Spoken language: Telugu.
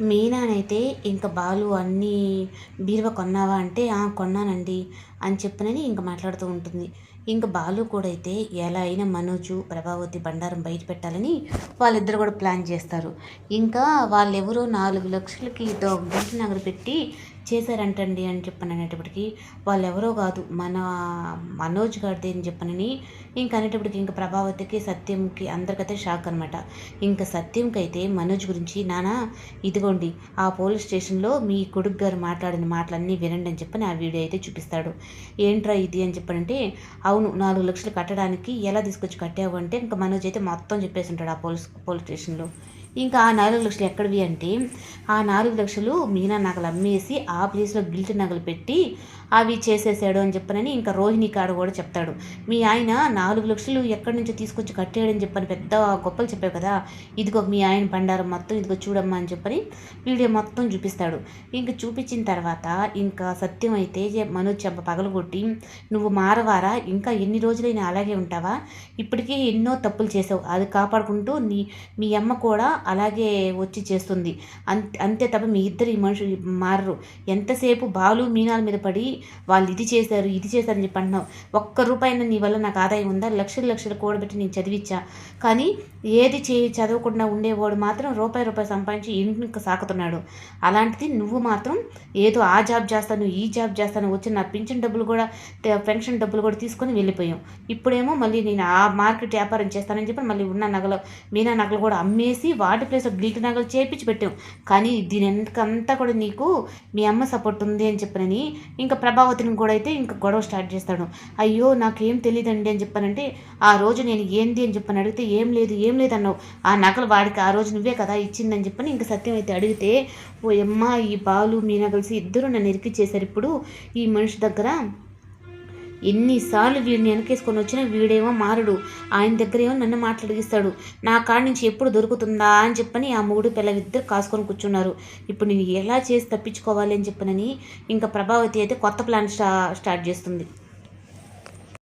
మీనానైతే ఇంకా బాలు అన్నీ బీరువా కొన్నావా అంటే కొన్నానండి అని చెప్పినని ఇంకా మాట్లాడుతూ ఉంటుంది. ఇంకా బాలు కూడా అయితే ఎలా అయినా మనోజు ప్రభావతి బండారం బయట పెట్టాలని వాళ్ళిద్దరు కూడా ప్లాన్ చేస్తారు. ఇంకా వాళ్ళెవరో నాలుగు లక్షలకి గిఫ్ట్ నగర పెట్టి చేశారంటండి అని చెప్పని అనేటప్పటికి వాళ్ళు ఎవరో కాదు మన మనోజ్ గారిది అని చెప్పనని ఇంక అనేటప్పటికి ఇంక ప్రభావతికి సత్యంకి అందరికైతే షాక్ అనమాట ఇంకా సత్యంకి అయితే మనోజ్ గురించి నానా ఇదిగోండి ఆ పోలీస్ స్టేషన్లో మీ కొడుకు గారు మాట్లాడిన మాటలన్నీ వినండి అని చెప్పని ఆ వీడియో అయితే చూపిస్తాడు. ఏంట్రా ఇది అని చెప్పనంటే అవును నాలుగు లక్షలు కట్టడానికి ఎలా తీసుకొచ్చి కట్టావు అంటే ఇంకా మనోజ్ అయితే మొత్తం చెప్పేసి ఉంటాడు ఆ పోలీస్ పోలీస్ స్టేషన్లో. ఇంకా ఆ నాలుగు లక్షలు ఎక్కడివి అంటే ఆ నాలుగు లక్షలు మీనా నగలు అమ్మేసి ఆ ప్లేస్లో గిల్ట్ నగలు పెట్టి అవి చేసేసాడు అని చెప్పనని ఇంకా రోహిణి కాడ కూడా చెప్తాడు. మీ ఆయన నాలుగు లక్షలు ఎక్కడి నుంచో తీసుకొచ్చి కట్టాడని చెప్పని పెద్ద గొప్పలు చెప్పావు కదా ఇదిగో మీ ఆయన బండారం మొత్తం ఇదిగో చూడమ్మా అని చెప్పని వీడియో మొత్తం చూపిస్తాడు. ఇంకా చూపించిన తర్వాత ఇంకా సత్యం అయితే మనోజ్ చెంప పగలగొట్టి నువ్వు మారవారా? ఇంకా ఎన్ని రోజులైనా అలాగే ఉంటావా? ఇప్పటికే ఎన్నో తప్పులు చేసావు. అది కాపాడుకుంటూ నీ మీ అమ్మ కూడా అలాగే వచ్చి చేస్తుంది. అంతే అంతే తప్ప మీ ఇద్దరు ఈ మనుషులు మారరు. ఎంతసేపు బాలు మీనాల మీద పడి వాళ్ళు ఇది చేశారు ఇది చేశారని చెప్పి అంటున్నావు. ఒక్క రూపాయిన నీ వల్ల నాకు ఆదాయం ఉందా? లక్షలు లక్షలు కూడబెట్టి నేను చదివించా కానీ ఏది చే చదవకుండా ఉండేవాడు మాత్రం రూపాయి రూపాయి సంపాదించి ఇంటికి సాకుతున్నాడు. అలాంటిది నువ్వు మాత్రం ఏదో ఆ జాబ్ చేస్తాను ఈ జాబ్ చేస్తాను వచ్చి నా పింఛన్ డబ్బులు కూడా పెన్షన్ డబ్బులు కూడా తీసుకొని వెళ్ళిపోయాం. ఇప్పుడేమో మళ్ళీ నేను ఆ మార్కెట్ వ్యాపారం చేస్తానని చెప్పి మళ్ళీ ఉన్న నగలు మీనా నగలు కూడా అమ్మేసి వాటి ప్లేస్లో గిల్ట్ నగలు చేపించి పెట్టాం కానీ దీని వెనకంతా కూడా నీకు మీ అమ్మ సపోర్ట్ ఉంది అని చెప్పనని ఇంకా ప్రభావతిని కూడా అయితే ఇంకా గొడవ స్టార్ట్ చేస్తాడు. అయ్యో నాకేం తెలియదండి అని చెప్పానంటే ఆ రోజు నేను ఏంది అని చెప్పని అడిగితే ఏం లేదు ఏం లేదు అన్నావు. ఆ నగలు వాడికి ఆ రోజు నువ్వే కదా ఇచ్చిందని చెప్పని ఇంకా సత్యం అయితే అడిగితే ఓ అమ్మ ఈ బాలు మీనా కలిసి ఇద్దరు నన్ను ఇరికిచ్చేశారు. ఇప్పుడు ఈ మనిషి దగ్గర ఎన్నిసార్లు వీడిని వెనకేసుకొని వచ్చినా వీడేమో మారడు. ఆయన దగ్గర ఏమో నన్ను మాట్లాడిస్తాడు నా కాడ నుంచి ఎప్పుడు దొరుకుతుందా అని చెప్పని ఆ మూడు పిల్లలు ఇద్దరు కాసుకొని కూర్చున్నారు. ఇప్పుడు నేను ఎలా చేసి తప్పించుకోవాలి అని చెప్పనని ఇంకా ప్రభావతి అయితే కొత్త ప్లాన్ స్టా స్టార్ట్ చేస్తుంది.